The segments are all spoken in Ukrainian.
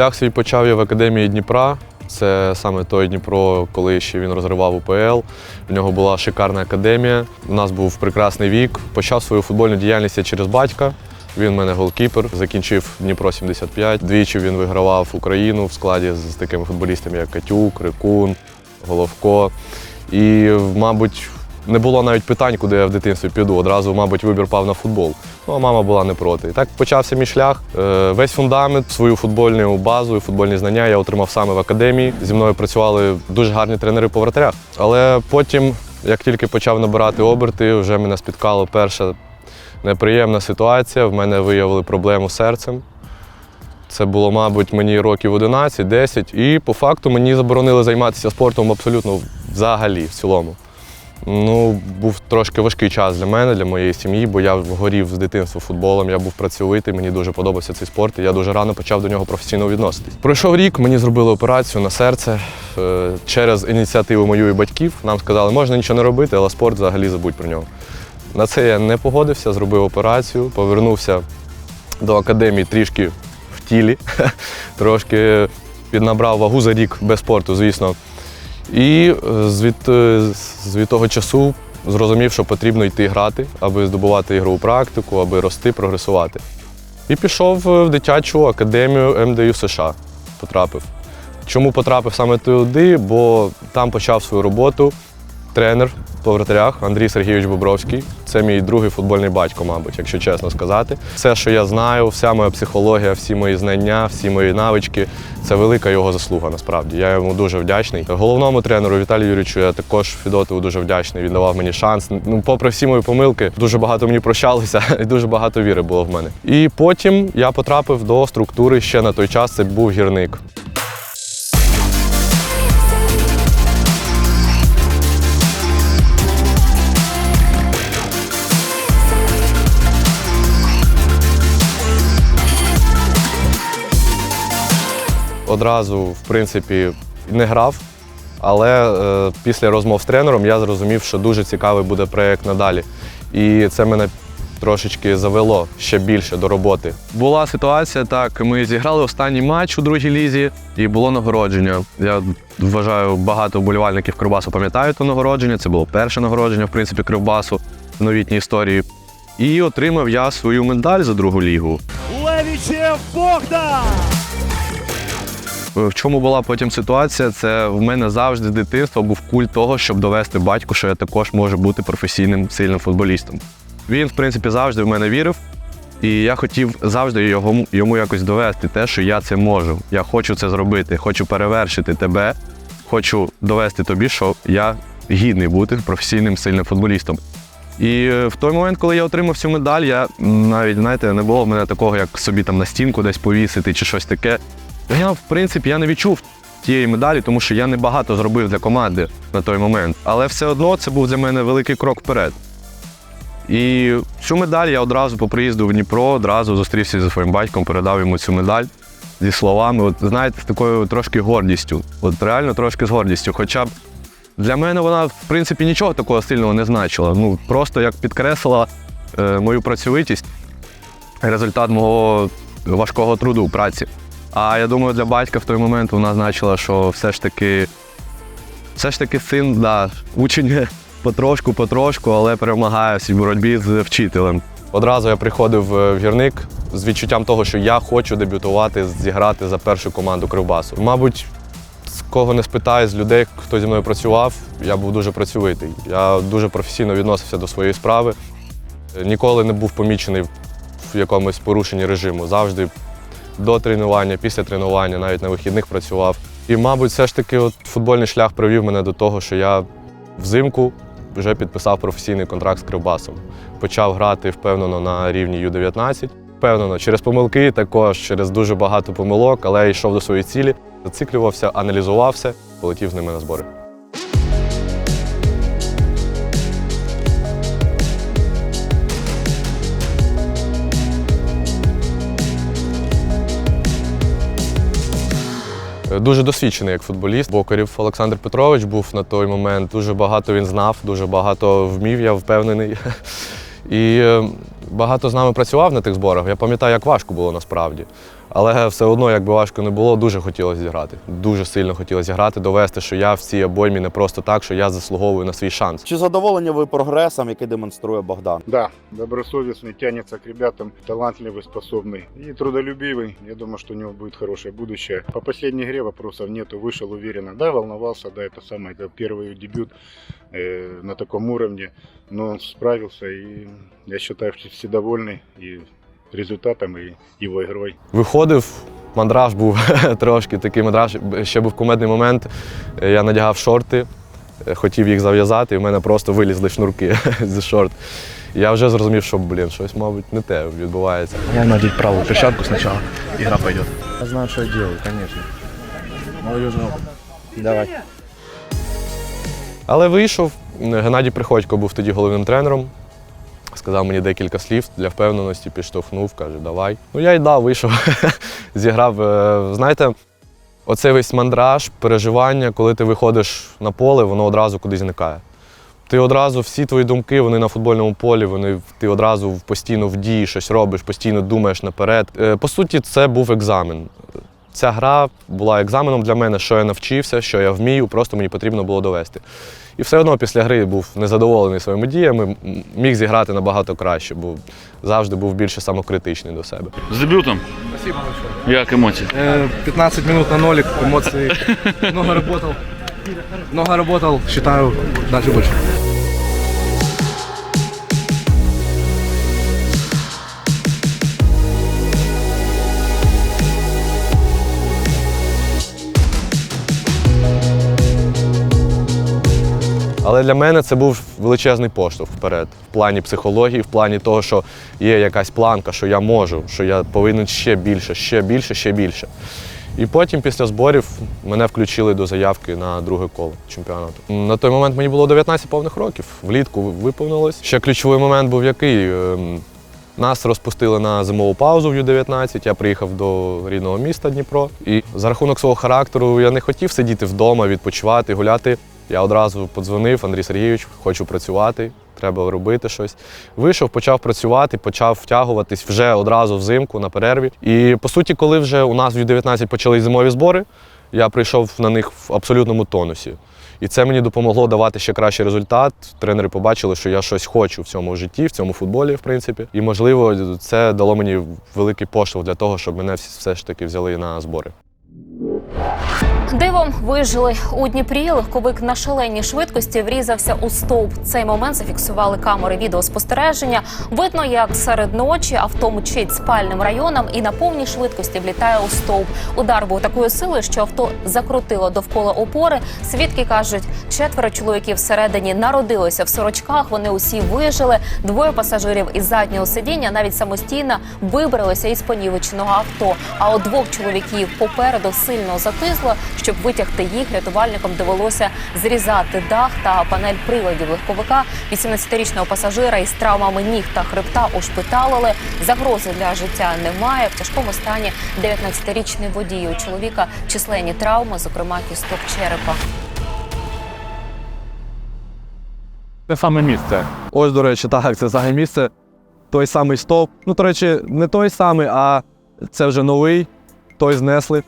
шлях свій почав я в академії Дніпра. Це саме той Дніпро, коли ще він розривав УПЛ. В нього була шикарна академія. У нас був прекрасний вік. Почав свою футбольну діяльність я через батька. Він в мене голкіпер, закінчив Дніпро 75. Двічі він вигравав Україну в складі з такими футболістами, як Катюк, Рикун, Головко. І, мабуть, не було навіть питань, куди я в дитинстві піду. Одразу, мабуть, вибір пав на футбол. Ну, а мама була не проти. І так почався мій шлях. Е, Весь фундамент, свою футбольну базу і футбольні знання я отримав саме в академії. Зі мною працювали дуже гарні тренери по вратарях. Але потім, як тільки почав набирати оберти, вже мене спіткала перша неприємна ситуація. В мене виявили проблему з серцем. Це було, мабуть, мені років 11-10, і по факту мені заборонили займатися спортом абсолютно взагалі, в цілому. Ну, був трошки важкий час для мене, для моєї сім'ї, бо я горів з дитинства футболом, я був працьовитий, мені дуже подобався цей спорт, і я дуже рано почав до нього професійно відноситись. Пройшов рік, мені зробили операцію на серце. Е, Через ініціативу мою і батьків нам сказали, можна нічого не робити, але спорт взагалі забудь про нього. На це я не погодився, зробив операцію, повернувся до академії трішки в тілі, трошки піднабрав вагу за рік без спорту, звісно. І е, звід, е, від того часу зрозумів, що потрібно йти грати, аби здобувати ігрову практику, аби рости, прогресувати. І пішов е, в дитячу академію МДЮ США. Потрапив. Чому потрапив саме туди? Бо там почав свою роботу тренер по вратарях Андрій Сергійович Бобровський. Це мій другий футбольний батько, мабуть, якщо чесно сказати. Все, що я знаю, вся моя психологія, всі мої знання, всі мої навички це велика його заслуга. Насправді я йому дуже вдячний. Головному тренеру Віталію Юрійовичу я також Фідотову дуже вдячний. Він давав мені шанс. Ну, попри всі мої помилки, дуже багато мені прощалися, і дуже багато віри було в мене. І потім я потрапив до структури ще на той час. Це був гірник. Одразу, в принципі, не грав. Але е, після розмов з тренером я зрозумів, що дуже цікавий буде проєкт надалі. І це мене трошечки завело ще більше до роботи. Була ситуація, так, ми зіграли останній матч у другій лізі і було нагородження. Я вважаю, багато вболівальників Кривбасу пам'ятають то нагородження. Це було перше нагородження, в принципі, Кривбасу в новітній історії. І отримав я свою медаль за другу лігу. Левічев Богдан! В чому була потім ситуація? Це в мене завжди з дитинства був культ того, щоб довести батьку, що я також можу бути професійним сильним футболістом. Він, в принципі, завжди в мене вірив, і я хотів завжди його, йому якось довести те, що я це можу. Я хочу це зробити, хочу перевершити тебе, хочу довести тобі, що я гідний бути професійним сильним футболістом. І е, в той момент, коли я отримав цю медаль, я навіть знаєте, не було в мене такого, як собі там на стінку десь повісити чи щось таке. Я, в принципі, я не відчув тієї медалі, тому що я не багато зробив для команди на той момент. Але все одно це був для мене великий крок вперед. І цю медаль я одразу по приїзду в Дніпро, одразу зустрівся зі своїм батьком, передав йому цю медаль зі словами, от знаєте, з такою трошки гордістю. От реально трошки з гордістю. Хоча для мене вона, в принципі, нічого такого сильного не значила. Ну, просто як підкреслила е, мою працьовитість, результат мого важкого труду праці. А я думаю, для батька в той момент вона значила, що все ж таки, все ж таки син, да, учень потрошку, потрошку, але перемагає в боротьбі з вчителем. Одразу я приходив е, в гірник з відчуттям того, що я хочу дебютувати, зіграти за першу команду Кривбасу. Мабуть, з кого не спитаю, з людей, хто зі мною працював, я був дуже працьовитий. Я дуже професійно відносився до своєї справи. Е, Ніколи не був помічений в якомусь порушенні режиму. Завжди до тренування, після тренування, навіть на вихідних працював. І, мабуть, все ж таки от футбольний шлях привів мене до того, що я взимку вже підписав професійний контракт з Кривбасом. Почав грати впевнено на рівні Ю-19. Впевнено, через помилки, також через дуже багато помилок, але йшов до своєї цілі, зациклювався, аналізував все, полетів з ними на збори. Дуже досвідчений як футболіст. Бокарів Олександр Петрович був на той момент. Дуже багато він знав, дуже багато вмів, я впевнений. І е, багато з нами працював на тих зборах. Я пам'ятаю, як важко було насправді. Але все одно, як би важко не було, дуже хотілося зіграти. Дуже сильно хотілося зіграти, довести, що я в цій обоймі не просто так, що я заслуговую на свій шанс. Чи задоволені ви прогресом, який демонструє Богдан? Да, добросовестный, тянется к ребятам, талантливый, способный и трудолюбивый. Я думаю, что у него будет хорошее будущее. По последней игре вопросов нету, вышел уверенно. Да, волновался, да, это самое, это первый дебют э, на таком уровне, но он справился и я считаю, что все довольны и результатом, и его игрой. Виходив, мандраж був трошки такий мандраж. Ще був кумедний момент. Я надягав шорти, хотів їх зав'язати, і в мене просто вилізли шнурки зі шорт. Я вже зрозумів, що, блін, щось, мабуть, не те відбувається. Я надеть правую перчатку сначала. Игра пойдет. Я знаю, что я конечно. Молодежный опыт. Давай. Але вийшов. Геннадій Приходько був тоді головним тренером. Сказав мені декілька слів для впевненості, підштовхнув, каже, давай. Ну я й дав, вийшов, зіграв. Е, Знаєте, оцей весь мандраж, переживання, коли ти виходиш на поле, воно одразу кудись зникає. Ти одразу всі твої думки, вони на футбольному полі, вони ти одразу постійно в дії щось робиш, постійно думаєш наперед. Е, По суті, це був екзамен. Ця гра була екзаменом для мене, що я навчився, що я вмію, просто мені потрібно було довести. І все одно після гри був незадоволений своїми діями, міг зіграти набагато краще, бо завжди був більше самокритичний до себе. З дебютом. Спасибо большое. Як емоції? 15 минут на нолик, эмоции. Много работал. Много работал, считаю, дальше больше. Але для мене це був величезний поштовх вперед, в плані психології, в плані того, що є якась планка, що я можу, що я повинен ще більше, ще більше, ще більше. І потім, після зборів, мене включили до заявки на друге коло чемпіонату. На той момент мені було 19 повних років. Влітку виповнилось. Ще ключовий момент був який. Ем, Нас розпустили на зимову паузу в Ю-19. Я приїхав до рідного міста Дніпро. І за рахунок свого характеру я не хотів сидіти вдома, відпочивати, гуляти. Я одразу подзвонив Андрій Сергійович, хочу працювати, треба робити щось. Вийшов, почав працювати, почав втягуватись вже одразу взимку на перерві. І по суті, коли вже у нас в Ю-19 почали зимові збори, я прийшов на них в абсолютному тонусі. І це мені допомогло давати ще кращий результат. Тренери побачили, що я щось хочу в цьому житті, в цьому футболі, в принципі. І, можливо, це дало мені великий поштовх для того, щоб мене все ж таки взяли на збори. Дивом вижили у Дніпрі. Легковик на шаленій швидкості врізався у стовп. Цей момент зафіксували камери відеоспостереження. Видно, як серед ночі авто мчить спальним районом і на повній швидкості влітає у стовп. Удар був такої сили, що авто закрутило довкола опори. Свідки кажуть, четверо чоловіків всередині народилися в сорочках. Вони усі вижили. Двоє пасажирів із заднього сидіння навіть самостійно вибралися із понівеченого авто. А от двох чоловіків попереду сильно затисло. Щоб витягти їх, рятувальникам довелося зрізати дах та панель приладів легковика. 18-річного пасажира із травмами ніг та хребта ушпиталили. Загрози для життя немає. В тяжкому стані 19-річний водій. У чоловіка численні травми, зокрема кісток черепа. Те саме місце. Ось, до речі, так, це саме місце. Той самий стовп. Ну, до речі, не той самий, а це вже новий. Той знесли.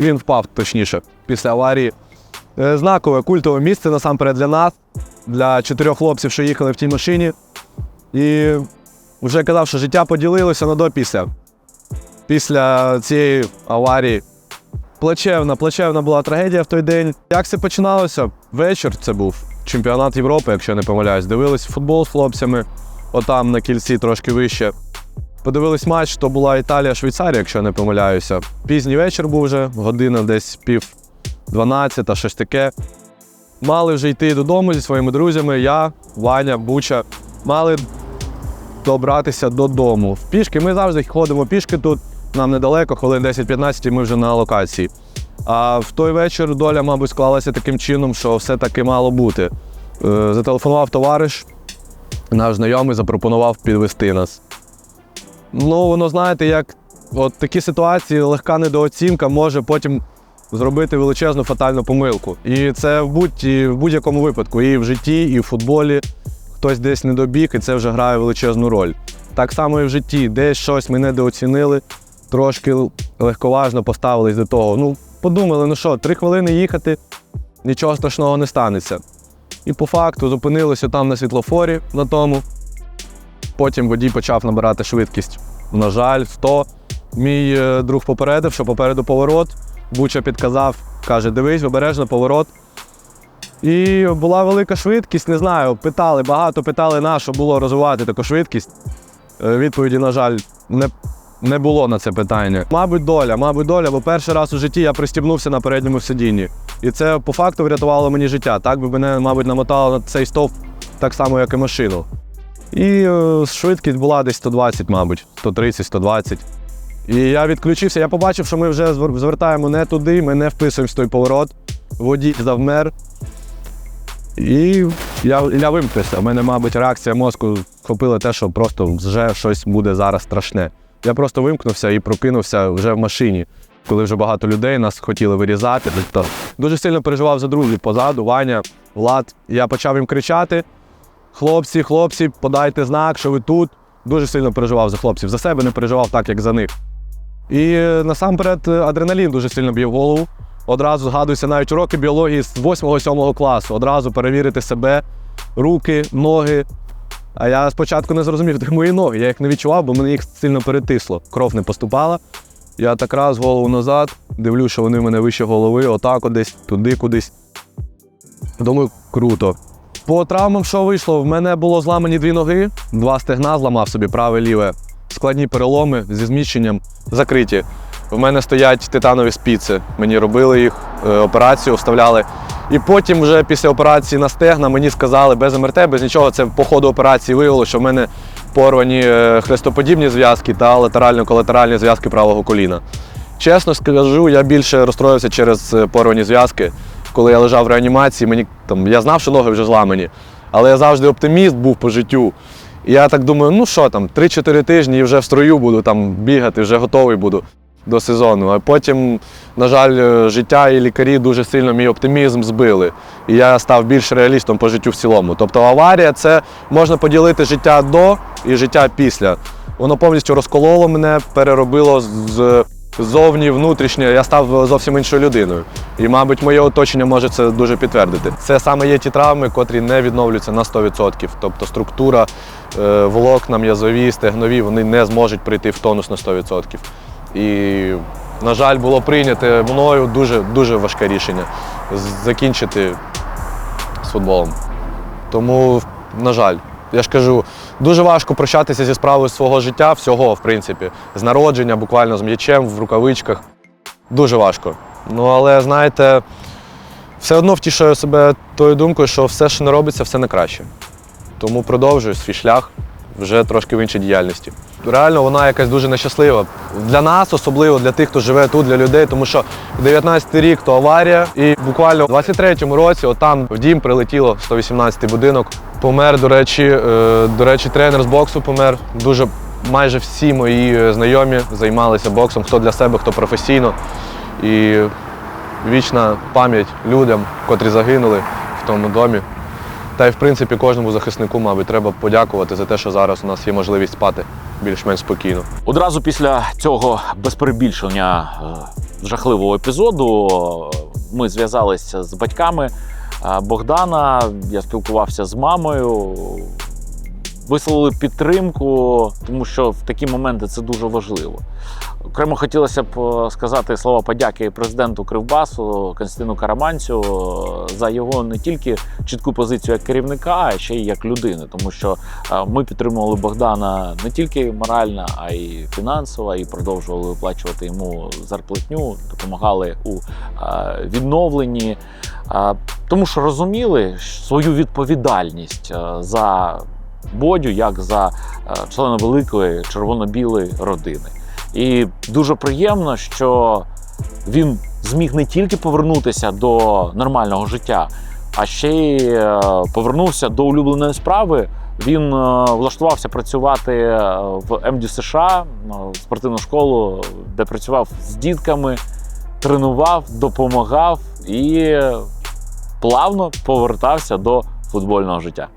Він впав, точніше, після аварії. Е, Знакове культове місце насамперед для нас, для чотирьох хлопців, що їхали в тій машині. І вже казав, що життя поділилося на до-після. Після цієї аварії. Плачевна, плачевна була трагедія в той день. Як це починалося? Вечір це був чемпіонат Європи, якщо я не помиляюсь. Дивились футбол з хлопцями, отам на кільці трошки вище. Подивились матч, то була Італія-Швейцарія, якщо не помиляюся. Пізній вечір був вже, година десь пів 12, щось таке. Мали вже йти додому зі своїми друзями. Я, Ваня, Буча. Мали добратися додому. Пішки ми завжди ходимо пішки тут. Нам недалеко, хвилин 10-15, і ми вже на локації. А в той вечір доля, мабуть, склалася таким чином, що все таки мало бути. Е, Зателефонував товариш, наш знайомий запропонував підвести нас. Ну, воно знаєте, як от такі ситуації, легка недооцінка може потім зробити величезну фатальну помилку. І це в, будь, і в будь-якому випадку, і в житті, і в футболі. Хтось десь не добіг, і це вже грає величезну роль. Так само і в житті, десь щось ми недооцінили, трошки легковажно поставились до того. Ну, подумали, ну що, три хвилини їхати, нічого страшного не станеться. І по факту зупинилися там на світлофорі на тому. Потім водій почав набирати швидкість. На жаль, 100. Мій е, друг попередив, що попереду поворот. Буча підказав, каже: дивись, обережно поворот. І була велика швидкість, не знаю, питали, багато питали, на що було розвивати таку швидкість. Е, Відповіді, на жаль, не, не було на це питання. Мабуть, доля, мабуть, доля, бо перший раз у житті я пристібнувся на передньому сидінні. І це по факту врятувало мені життя. Так би мене, мабуть, намотало на цей стовп так само, як і машину. І е, швидкість була десь 120, мабуть, 130, 120. І я відключився, я побачив, що ми вже звертаємо не туди, ми не вписуємось в той поворот. Водій завмер. І я, я вимкнувся. У мене, мабуть, реакція мозку вхопила те, що просто вже щось буде зараз страшне. Я просто вимкнувся і прокинувся вже в машині, коли вже багато людей нас хотіли вирізати. Тобто дуже сильно переживав за друзів позаду, Ваня, Влад. Я почав їм кричати: хлопці, хлопці, подайте знак, що ви тут. Дуже сильно переживав за хлопців. За себе не переживав так, як за них. І насамперед е, адреналін дуже сильно б'є в голову. Одразу згадуюся навіть уроки біології з 8-7 класу. Одразу перевірити себе, руки, ноги. А я спочатку не зрозумів, де мої ноги. Я їх не відчував, бо мені їх сильно перетисло. Кров не поступала. Я так раз голову назад, дивлюсь, що вони в мене вище голови, отак от десь, туди кудись. Думаю, круто. По травмам, що вийшло, в мене було зламані дві ноги, два стегна зламав собі, праве ліве, складні переломи зі зміщенням закриті. В мене стоять титанові спіци. Мені робили їх, е, операцію вставляли. І потім, вже після операції на стегна, мені сказали без МРТ, без нічого. Це по ходу операції виявилося, що в мене порвані е, хрестоподібні зв'язки та латерально-колатеральні зв'язки правого коліна. Чесно скажу, я більше розстроївся через е, порвані зв'язки. Коли я лежав в реанімації, мені там я знав, що ноги вже зламані, але я завжди оптиміст був по життю. І я так думаю, ну що там, 3-4 тижні і вже в строю буду там бігати, вже готовий буду до сезону. А потім, на жаль, е, життя і лікарі дуже сильно мій оптимізм збили. І я став більш реалістом по життю в цілому. Тобто аварія це можна поділити життя до і життя після. Воно повністю розкололо мене, переробило з зовні, внутрішнє. Я став зовсім іншою людиною. І, мабуть, моє оточення може це дуже підтвердити. Це саме є ті травми, котрі не відновлюються на 100%. Тобто структура, е, волокна, м'язові, стегнові, вони не зможуть прийти в тонус на 100%. І, на жаль, було прийнято мною дуже, дуже важке рішення закінчити з футболом. Тому, на жаль, я ж кажу, дуже важко прощатися зі справою свого життя, всього, в принципі, з народження, буквально з м'ячем в рукавичках. Дуже важко. Ну, але знаєте, все одно втішаю себе тою думкою, що все, що не робиться, все на краще. Тому продовжую свій шлях вже трошки в іншій діяльності. Реально вона якась дуже нещаслива. Для нас, особливо для тих, хто живе тут, для людей, тому що 19 рік то аварія, і буквально в 23-му році, отам в дім прилетіло 118-й будинок. Помер, до речі, е, до речі, тренер з боксу помер. Дуже майже всі мої е, знайомі займалися боксом, хто для себе, хто професійно. І вічна пам'ять людям, котрі загинули в тому домі. Та й в принципі кожному захиснику, мабуть, треба подякувати за те, що зараз у нас є можливість спати більш-менш спокійно. Одразу після цього без перебільшення е, жахливого епізоду ми зв'язалися з батьками е, Богдана. Я спілкувався з мамою. Висловили підтримку, тому що в такі моменти це дуже важливо. Окремо хотілося б е, сказати слова подяки президенту Кривбасу Константину Караманцю е, за його не тільки чітку позицію як керівника, а ще й як людини, тому що е, ми підтримували Богдана не тільки морально, а й фінансово, і продовжували виплачувати йому зарплатню, допомагали у відновленні, тому що розуміли свою відповідальність за Бодю як за е, члена великої червоно-білої родини. І дуже приємно, що він зміг не тільки повернутися до нормального життя, а ще й е, повернувся до улюбленої справи. Він е, влаштувався працювати в МД США, в спортивну школу, де працював з дітками, тренував, допомагав і плавно повертався до футбольного життя.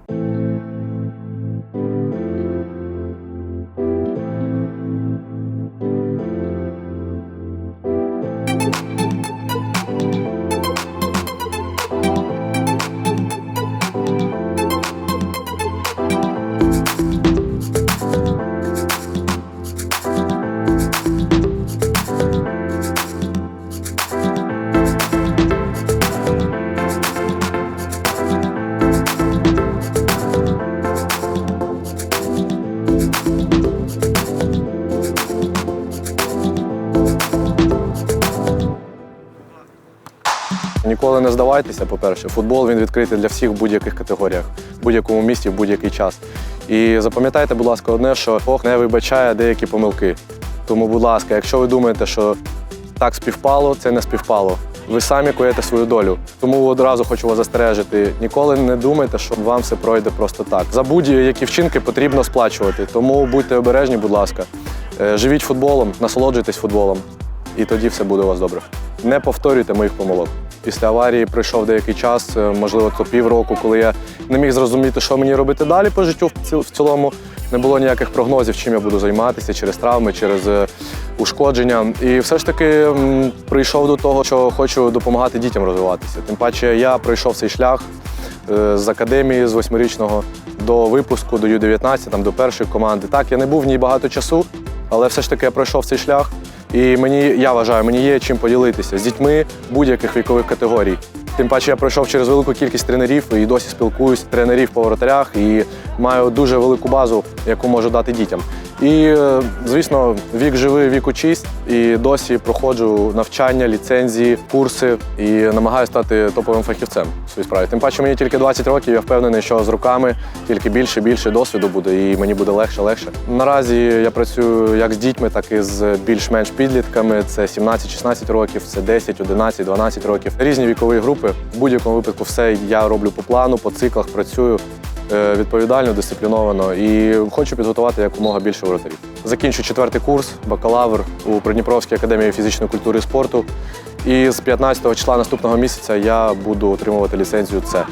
Здавайтеся, по-перше. Футбол він відкритий для всіх в будь-яких категоріях, в будь-якому місті, в будь-який час. І запам'ятайте, будь ласка, одне, що Бог не вибачає деякі помилки. Тому, будь ласка, якщо ви думаєте, що так співпало, це не співпало. Ви самі коїте свою долю. Тому одразу хочу вас застережити. Ніколи не думайте, що вам все пройде просто так. За будь-які вчинки потрібно сплачувати. Тому будьте обережні, будь ласка. Е, Живіть футболом, насолоджуйтесь футболом, і тоді все буде у вас добре. Не повторюйте моїх помилок. Після аварії пройшов деякий час, е, можливо, то півроку, коли я не міг зрозуміти, що мені робити далі по життю в цілому. Не було ніяких прогнозів, чим я буду займатися через травми, через е, ушкодження. І все ж таки прийшов до того, що хочу допомагати дітям розвиватися. Тим паче я пройшов цей шлях е, з академії з восьмирічного до випуску, до Ю-19, там до першої команди. Так, я не був в ній багато часу, але все ж таки я пройшов цей шлях. І мені, я вважаю, мені є чим поділитися з дітьми будь-яких вікових категорій. Тим паче я пройшов через велику кількість тренерів і досі спілкуюсь тренерів по воротарях і маю дуже велику базу, яку можу дати дітям. І, е, звісно, вік живий, вік учись, і досі проходжу навчання, ліцензії, курси і намагаюся стати топовим фахівцем в своїй справі. Тим паче мені тільки 20 років, я впевнений, що з роками тільки більше, більше досвіду буде, і мені буде легше, легше. Наразі я працюю як з дітьми, так і з більш-менш підлітками. Це 17-16 років, це 10, 11, 12 років. Різні вікові групи. В будь-якому випадку все я роблю по плану, по циклах працюю відповідально, дисципліновано і хочу підготувати якомога більше воротарів. Закінчу четвертий курс, бакалавр у Придніпровській академії фізичної культури і спорту. І з 15 числа наступного місяця я буду отримувати ліцензію С,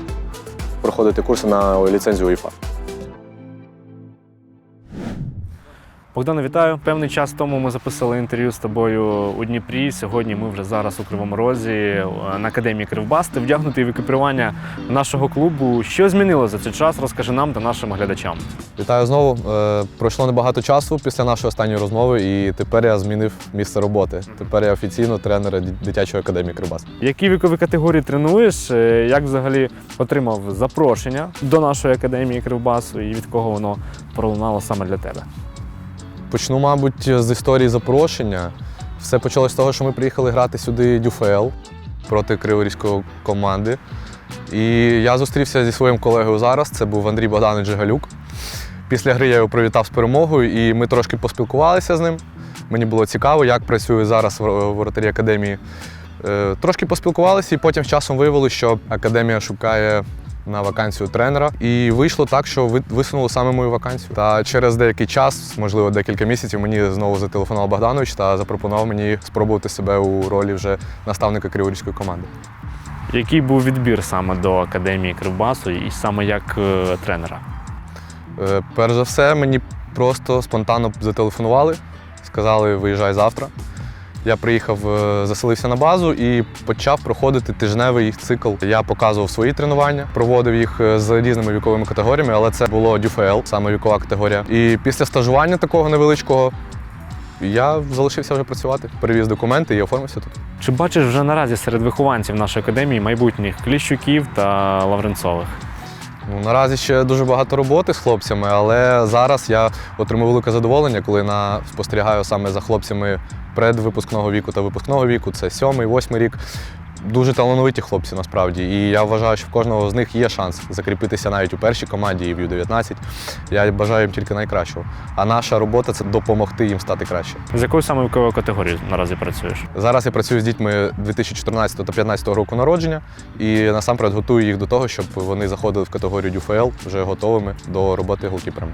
проходити курси на ліцензію УЄФА. Богдане, вітаю. Певний час тому ми записали інтерв'ю з тобою у Дніпрі. Сьогодні ми вже зараз у Кривому Розі на академії Кривбас. Ти вдягнутий в екіпірування нашого клубу. Що змінило за цей час? Розкажи нам та нашим глядачам. Вітаю знову. Е, Пройшло небагато часу після нашої останньої розмови, і тепер я змінив місце роботи. Тепер я офіційно тренер дитячої академії Кривбас. Які вікові категорії тренуєш? Е, Як взагалі отримав запрошення до нашої академії Кривбасу і від кого воно пролунало саме для тебе? Почну, мабуть, з історії запрошення. Все почалось з того, що ми приїхали грати сюди Дюфел проти криворізької команди. І я зустрівся зі своїм колегою зараз. Це був Андрій Богданович Жигалюк. Після гри я його привітав з перемогою, і ми трошки поспілкувалися з ним. Мені було цікаво, як працює зараз воротарі академії. Е, Трошки поспілкувалися, і потім з часом виявилося, що академія шукає на вакансію тренера. І вийшло так, що висунули саме мою вакансію. Та через деякий час, можливо, декілька місяців, мені знову зателефонував Богданович та запропонував мені спробувати себе у ролі вже наставника криворізької команди. Який був відбір саме до академії Кривбасу і саме як е, тренера? Е, Перш за все, мені просто спонтанно зателефонували, сказали, виїжджай завтра. Я приїхав, е, заселився на базу і почав проходити тижневий цикл. Я показував свої тренування, проводив їх е, з різними віковими категоріями, але це було дюфел, саме вікова категорія. І після стажування такого невеличкого я залишився вже працювати. Перевіз документи і оформився тут. Чи бачиш вже наразі серед вихованців нашої академії майбутніх Кліщуків та Лавренцових? Ну, наразі ще дуже багато роботи з хлопцями, але зараз я отримую велике задоволення, коли на спостерігаю саме за хлопцями предвипускного віку та випускного віку. Це сьомий, восьмий рік. Дуже талановиті хлопці насправді. І я вважаю, що в кожного з них є шанс закріпитися навіть у першій команді і в Ю-19. Я бажаю їм тільки найкращого. А наша робота це допомогти їм стати краще. З якою саме віковою категорією наразі працюєш? Зараз я працюю з дітьми 2014 та 2015 року народження і насамперед готую їх до того, щоб вони заходили в категорію ДЮФЛ вже готовими до роботи голкіперами.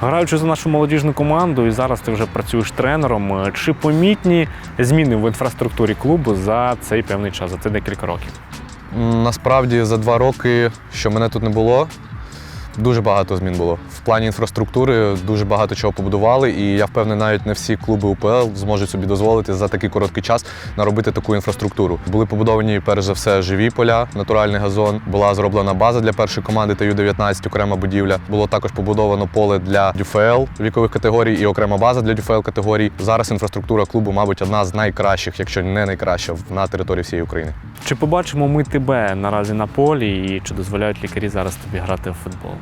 Граючи за нашу молодіжну команду, і зараз ти вже працюєш тренером. Чи помітні зміни в інфраструктурі клубу за цей певний час, за це декілька років? Насправді за два роки, що мене тут не було, дуже багато змін було. В плані інфраструктури дуже багато чого побудували, і я впевнений, навіть не всі клуби УПЛ зможуть собі дозволити за такий короткий час наробити таку інфраструктуру. Були побудовані перш за все живі поля, натуральний газон. Була зроблена база для першої команди та Ю-19, окрема будівля. Було також побудовано поле для ДЮФЛ вікових категорій і окрема база для ДЮФЛ категорій. Зараз інфраструктура клубу, мабуть, одна з найкращих, якщо не найкраща, на території всієї України. Чи побачимо ми тебе наразі на полі, і чи дозволяють лікарі зараз тобі грати в футбол?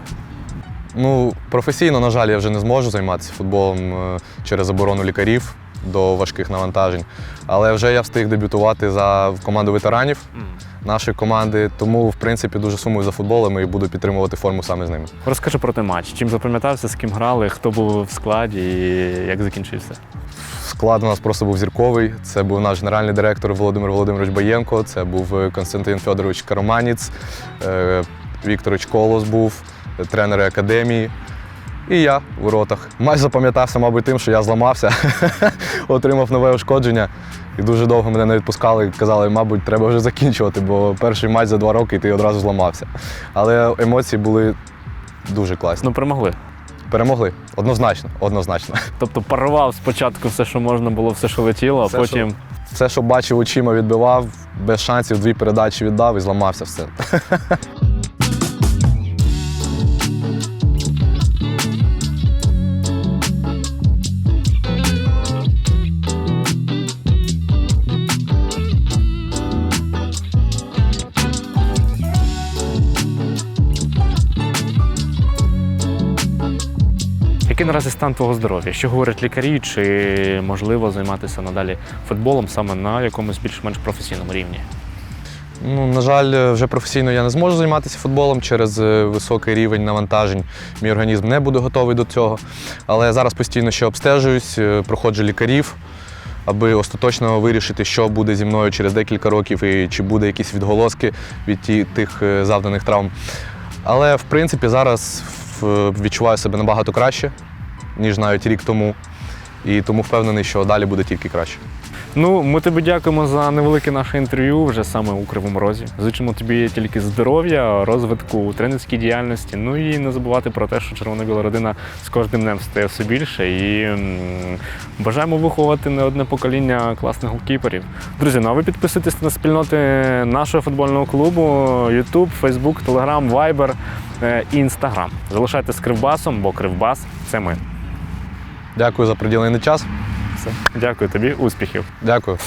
Ну, професійно, на жаль, я вже не зможу займатися футболом е, через заборону лікарів до важких навантажень. Але вже я встиг дебютувати за команду ветеранів нашої команди. Тому, в принципі, дуже сумую за футболом і буду підтримувати форму саме з ними. Розкажи про той матч. Чим запам'ятався, з ким грали, хто був в складі і як закінчився? Склад у нас просто був зірковий. Це був наш генеральний директор Володимир Володимирович Баєнко, це був е, Константин Федорович Кароманець, е, Вікторович Колос був, тренери академії. І я в воротах. Матч запам'ятався, мабуть, тим, що я зламався, отримав нове ушкодження. І дуже довго мене не відпускали. Казали, мабуть, треба вже закінчувати, бо перший матч за два роки і ти одразу зламався. Але емоції були дуже класні. Ну, перемогли. Перемогли. Однозначно, однозначно. Тобто парував спочатку все, що можна було, все, що летіло, а Все, потім. Все, що бачив очима, відбивав, без шансів дві передачі віддав і зламався все. Який наразі стан твого здоров'я? Що говорять лікарі? Чи можливо займатися надалі футболом саме на якомусь більш-менш професійному рівні? Ну, на жаль, вже професійно я не зможу займатися футболом через е, високий рівень навантажень. Мій організм не буде готовий до цього. Але я зараз постійно ще обстежуюсь, е, проходжу лікарів, аби остаточно вирішити, що буде зі мною через декілька років і чи буде якісь відголоски від тих е, завданих травм. Але в принципі зараз відчуваю себе набагато краще, ніж навіть рік тому. І тому впевнений, що далі буде тільки краще. Ну, ми тобі дякуємо за невелике наше інтерв'ю вже саме у Кривому Розі. Зичимо тобі тільки здоров'я, розвитку тренерській діяльності. Ну і не забувати про те, що червоно-біла родина з кожним днем стає все більше. І бажаємо виховувати не одне покоління класних голкіперів. Друзі, ну а ви підписуйтесь на спільноти нашого футбольного клубу, YouTube, Facebook, Telegram, Viber е, і Instagram. Залишайтесь з Кривбасом, бо Кривбас це ми. Дякую за приділений час. Все. Дякую тобі, успіхів. Дякую.